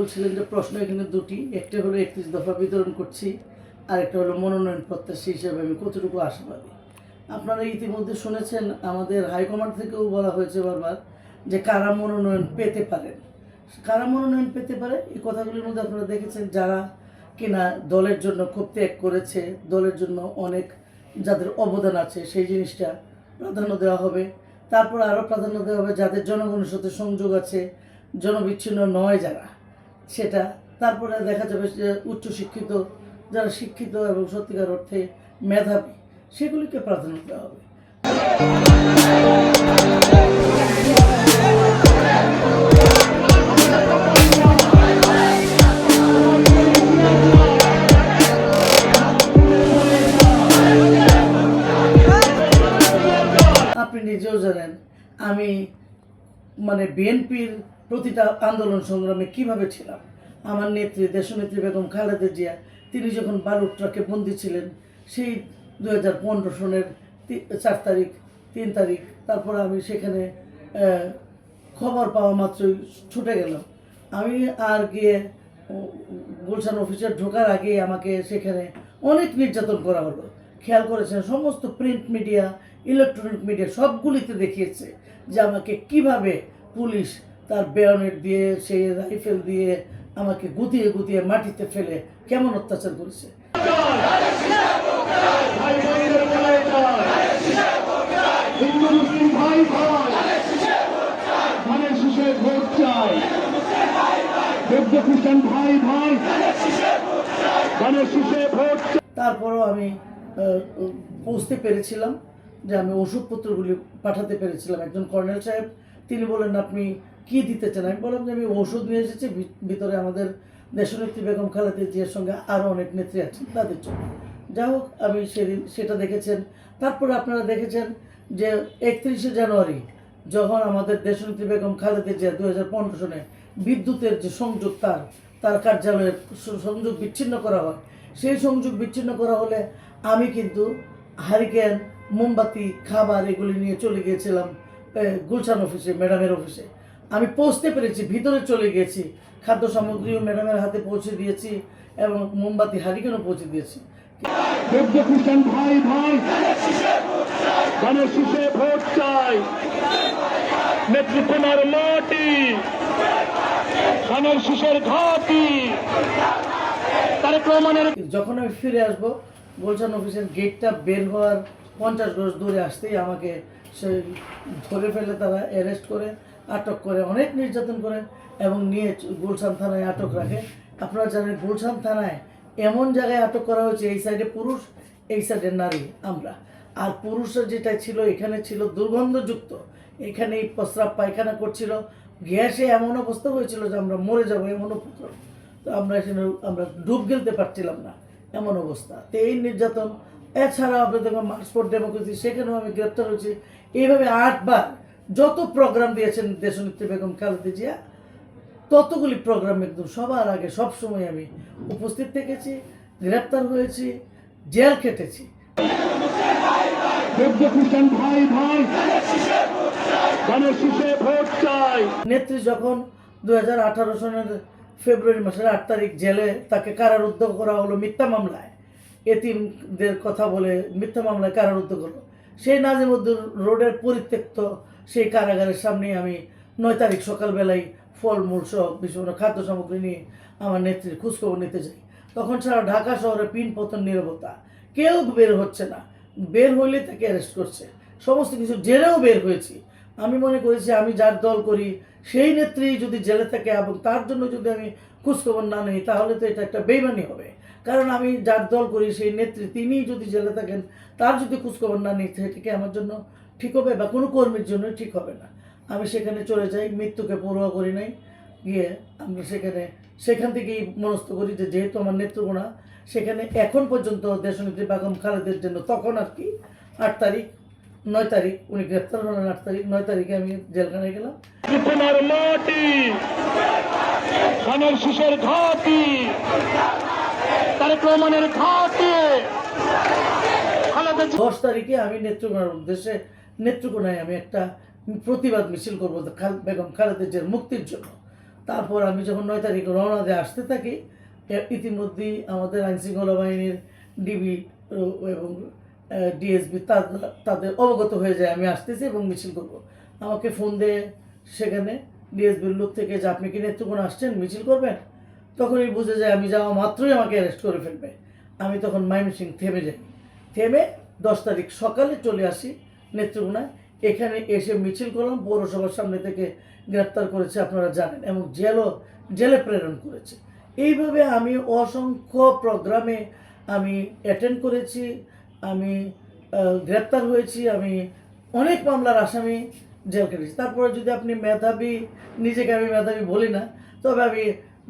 বলছিলেন যে প্রশ্ন এখানে দুটি। একটা হলো একত্রিশ দফা বিতরণ করছি আর একটা হলো মনোনয়ন প্রত্যাশী হিসেবে আমি কতটুকু আশাবাদী। আপনারা ইতিমধ্যে শুনেছেন, আমাদের হাইকমান্ড থেকেও বলা হয়েছে বারবার যে কারা মনোনয়ন পেতে পারেন। কারা মনোনয়ন পেতে পারে? এই কথাগুলির মধ্যে আপনারা দেখেছেন যারা কিনা দলের জন্য খুব ত্যাগ করেছে, দলের জন্য অনেক যাদের অবদান আছে, সেই জিনিসটা প্রাধান্য দেওয়া হবে। তারপর আরও প্রাধান্য দেওয়া হবে যাদের জনগণের সাথে সংযোগ আছে, জনবিচ্ছিন্ন নয় যারা। সেটা। তারপরে দেখা যাবে যে উচ্চশিক্ষিত, যারা শিক্ষিত এবং সত্যিকার অর্থে মেধাবী, সেগুলিকে প্রাধান্য দেওয়া হবে। আপনি নিজেও জানেন, আমি মানে বিএনপির প্রতিটা আন্দোলন সংগ্রামে কীভাবে ছিলাম? আমার নেত্রী, দেশনেত্রী বেগম খালেদা জিয়া, তিনি যখন বালুর ট্রাকে বন্দী ছিলেন, সেই দু হাজার পনেরো সনের চার তারিখ, তিন তারিখ, তারপর আমি সেখানে খবর পাওয়া মাত্রই ছুটে গেলাম। আমি আর গিয়ে গুলশান অফিসে ঢোকার আগে আমাকে সেখানে অনেক নির্যাতন করা হলো। খেয়াল করেছেন, সমস্ত প্রিন্ট মিডিয়া, ইলেকট্রনিক মিডিয়া সবগুলিতে দেখিয়েছে যে আমাকে কীভাবে পুলিশ তার বেয়নেট দিয়ে সেই রাইফেল দিয়ে আমাকে গুতিয়ে গুতিয়ে মাটিতে ফেলে কেমন অত্যাচার করেছে? শীষে ভোট তারপরও আমি বুঝতে পেরেছিলাম যে আমি ওষুধপত্রগুলি পাঠাতে পেরেছিলাম একজন কর্নেল সাহেব। তিনি বলেন আপনি কি দিতে চান? আমি বললাম যে আমি ওষুধ নিয়ে এসেছি ভিতরে আমাদের দেশনেত্রী বেগম খালেদা জিয়ার সঙ্গে আরও অনেক নেত্রী আছেন তাদের জন্য। যাই হোক, আমি সেদিন সেটা দেখেছেন। তারপরে আপনারা দেখেছেন যে একত্রিশে জানুয়ারি যখন আমাদের দেশনেত্রী বেগম খালেদা জিয়া দু হাজার পনেরো সনে বিদ্যুতের যে সংযোগ তার তার কার্যালয়ের সংযোগ বিচ্ছিন্ন করা হয়, সেই সংযোগ বিচ্ছিন্ন করা হলে আমি কিন্তু হারিকেন, মোমবাতি, খাবার এগুলি নিয়ে চলে গিয়েছিলাম গুলশান অফিসে, ম্যাডামের অফিসে। আমি পৌঁছতে পেরেছি ভিতরে চলে গেছি। খাদ্য সামগ্রীও ম্যাডামের হাতে পৌঁছে দিয়েছি এবং মোমবাতি হারিকেনও পৌঁছে দিয়েছি। ভাই ভাই। ধানের শীষে ভোট চাই। নেত্রকোনার মাটি। ধানের শীষের ঘাটি। তারেক রহমানের যখন আমি ফিরে আসব গুলশান অফিসের গেটটা বের হওয়ার পঞ্চাশ গজ দূরে আসতেই আমাকে সে ধরে ফেলে তারা অ্যারেস্ট করে। আটক করে, অনেক নির্যাতন করে এবং নিয়ে গুলশান থানায় আটক রাখে। আপনারা জানেন গুলশান থানায় এমন জায়গায় আটক করা হয়েছে, এই সাইডে পুরুষ, এই সাইডে নারী, আমরা। আর পুরুষরা যেটা ছিল, এখানে ছিল দুর্গন্ধযুক্ত। এখানেই প্রস্রাব পায়খানা করছিল। গ্যাসে এমন অবস্থা হয়েছিল যে আমরা মরে যাব এমন উপক্রম তো আমরা এখানে, আমরা ডুব গেলতে পারছিলাম না এমন অবস্থা। তো এই নির্যাতন এছাড়া আপনি দেখবেন ডেমোক্রেসি সেখানেও আমি গ্রেপ্তার হয়েছি। এইভাবে আটবার যত প্রোগ্রাম দিয়েছেন দেশনেত্রী বেগম খালেদা জিয়া ততগুলি প্রোগ্রাম একদম সবার আগে সব সময় আমি উপস্থিত থেকেছি গ্রেপ্তার হয়েছি জেল খেটেছি। নেত্রী যখন দু হাজার আঠারো সনের ফেব্রুয়ারি মাসের আট তারিখ জেলে তাকে কারারুদ্ধ করা হলো মিথ্যা মামলায় এতিমদের কথা বলে মিথ্যা মামলায় কারারুদ্ধ করল। সেই নাজিমুদ্দুর রোডের পরিত্যক্ত সেই কারাগারের সামনে আমি নয় তারিখ সকালবেলায় ফলমূল সহ বিভিন্ন খাদ্য সামগ্রী নিয়ে আমার নেত্রীর খোঁজখবর নিতে যাই। তখন সারা ঢাকা শহরে পিন পতন নিরবতা। কেউ বের হচ্ছে না। বের হইলে তাকে অ্যারেস্ট করছে। সমস্ত কিছু জেলেও বের হয়েছি। আমি মনে করেছি আমি যার দল করি, সেই নেত্রী যদি জেলে থাকে এবং তার জন্য যদি আমি খোঁজখবর না নিই, তাহলে তো এটা একটা বেইমানি হবে। কারণ আমি যার দল করি, সেই নেত্রী, তিনি যদি জেলে থাকেন, তার যদি খোঁজখবর না নিই, সেটা কি আমার জন্য ঠিক হবে বা কোনো কর্মীর জন্য ঠিক হবে না। আমি সেখানে চলে যাই মৃত্যুকে পরোয়া করি নাই গিয়ে আমরা সেখানে সেখান থেকেই মনস্থ করি যে যেহেতু আমার নেত্রকোনা সেখানে এখন পর্যন্ত দেশনেত্রী বেগম খালেদের জন্য তখন আর কি আট তারিখ নয় তারিখ উনি গ্রেপ্তার হলেন আট তারিখ নয় তারিখে আমি জেলখানায় গেলাম। নেত্রকোনার মাটি ধানের শীষের ঘাটি তারেক রহমানের ঘাটি দশ তারিখে আমি নেত্রকোনার উদ্দেশ্যে নেত্রকোনায় আমি একটা প্রতিবাদ মিছিল করব বেগম খালেদের জিয়ার মুক্তির জন্য। তারপর আমি যখন নয় তারিখ রওনা দিয়ে আসতে থাকি ইতিমধ্যেই আমাদের আইনশৃঙ্খলা বাহিনীর ডিবি এবং ডিএসবি তাদের অবগত হয়ে যায় আমি আসতেছি এবং মিছিল করব। আমাকে ফোন দিয়ে সেখানে ডিএসবির লোক থেকে, যে আপনি কি নেত্রকোনা আসছেন, মিছিল করবেন? তখনই বুঝে যায় আমি যাওয়া মাত্রই আমাকে অ্যারেস্ট করে ফেলবে। আমি তখন মাইমিসিং থেমে যাই। থেমে দশ তারিখ সকালে চলে আসি নেত্রকোনায়। এখানে এসে মিছিল করলাম, পৌরসভার সামনে থেকে গ্রেপ্তার করেছে আপনারা জানেন, এবং জেলও, জেলে প্রেরণ করেছে। এইভাবে আমি অসংখ্য প্রোগ্রামে আমি অ্যাটেন্ড করেছি, আমি গ্রেপ্তার হয়েছি, আমি অনেক মামলার আসামি জেল কেটেছি তারপরে যদি আপনি মেধাবী, নিজেকে আমি মেধাবী বলি না, তবে আমি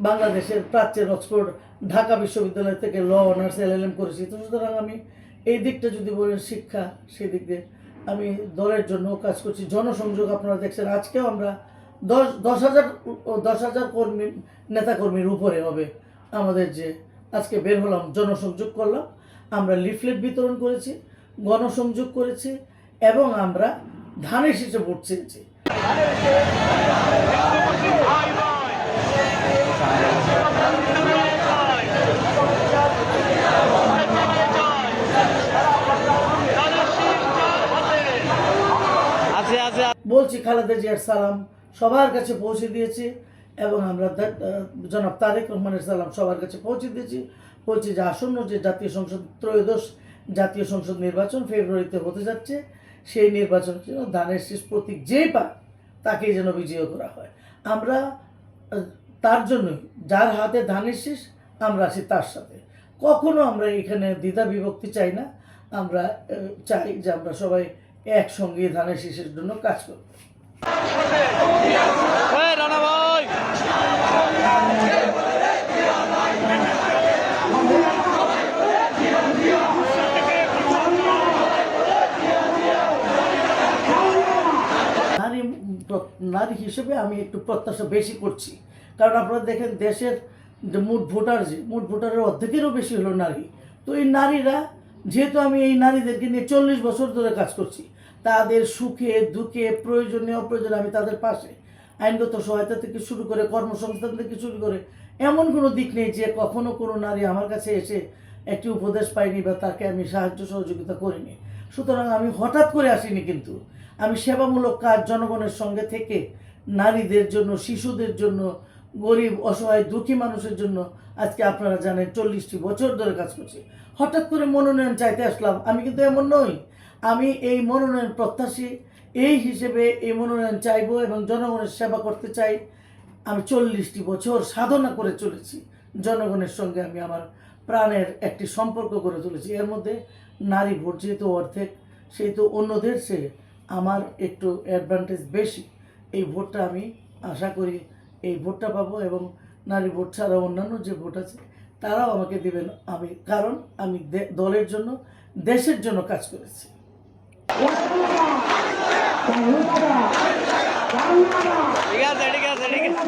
বাংলাদেশের প্রাচ্যের অক্সফোর্ড, ঢাকা বিশ্ববিদ্যালয় থেকে ল অনার্স, এল এল এম করেছি। তো সুতরাং আমি এই দিকটা যদি বলেন শিক্ষা, সেই দিক দিয়ে আমি দলের জন্য কাজ করছি। জনসংযোগ আপনারা দেখছেন, আজকেও আমরা দশ দশ হাজার দশ হাজার কর্মী, নেতাকর্মীর উপরে হবে আমাদের যে আজকে বের হলাম, জনসংযোগ করলাম। আমরা লিফলেট বিতরণ করেছি, গণসংযোগ করেছি, এবং আমরা ধানের শীষে ভোট চেয়েছি। বলছি খালেদা জিয়ার সালাম সবার কাছে পৌঁছে দিয়েছি এবং আমরা জনাব তারেক রহমানের সালাম সবার কাছে পৌঁছে দিয়েছি। বলছি যে আসন্ন যে জাতীয় সংসদ ত্রয়োদশ জাতীয় সংসদ নির্বাচন ফেব্রুয়ারিতে হতে যাচ্ছে, সেই নির্বাচন যেন ধানের শেষ প্রতীক যেই পায় তাকেই যেন বিজয় করা হয়। আমরা তার জন্যই যার হাতে ধানের শীষ, আমরা আছি তার সাথে। কখনো আমরা এখানে দ্বিধা বিভক্তি চাই না। আমরা চাই যে আমরা সবাই একসঙ্গে ধানের শীষের জন্য কাজ করব। নারী নারী হিসেবে আমি একটু প্রত্যাশা বেশি করছি। কারণ আপনারা দেখেন দেশের যে মোট ভোটার যে মোট ভোটারের অর্ধেকেরও বেশি হলো নারী। তো এই নারীরা যেহেতু আমি এই নারীদেরকে নিয়ে চল্লিশ বছর ধরে কাজ করছি, তাদের সুখে, দুঃখে, প্রয়োজনে, অপ্রয়োজনে আমি তাদের পাশে। আইনগত সহায়তা থেকে শুরু করে, কর্মসংস্থান থেকে শুরু করে, এমন কোনো দিক নেই যে কখনো কোনো নারী আমার কাছে এসে একটি উপদেশ পাইনি বা তাকে আমি সাহায্য সহযোগিতা করিনি। সুতরাং আমি হঠাৎ করে আসিনি কিন্তু। আমি সেবামূলক কাজ জনগণের সঙ্গে থেকে নারীদের জন্য, শিশুদের জন্য গরিব, অসহায়, দুঃখী মানুষের জন্য আজকে আপনারা জানেন চল্লিশটি বছর ধরে কাজ করছি। হঠাৎ করে মনোনয়ন চাইতে আসলাম। আমি কিন্তু এমন নই। আমি এই মনোনয়ন প্রত্যাশী। এই হিসেবে এই মনোনয়ন চাইব এবং জনগণের সেবা করতে চাই। আমি চল্লিশটি বছর সাধনা করে চলেছি। জনগণের সঙ্গে আমি আমার প্রাণের একটি সম্পর্ক করে তুলেছি। এর মধ্যে নারী ভোট যেহেতু অর্ধেক, সেহেতু অন্যদের সে আমার একটু অ্যাডভান্টেজ বেশি। এই ভোটটা আমি আশা করি এই ভোটটা পাবো এবং নারী ভোট ছাড়া অন্যান্য যে ভোট আছে তারাও আমাকে দেবেন আমি। কারণ আমি দলের জন্য দেশের জন্য কাজ করেছি। ঠিক আছে ঠিক আছে ঠিক আছে।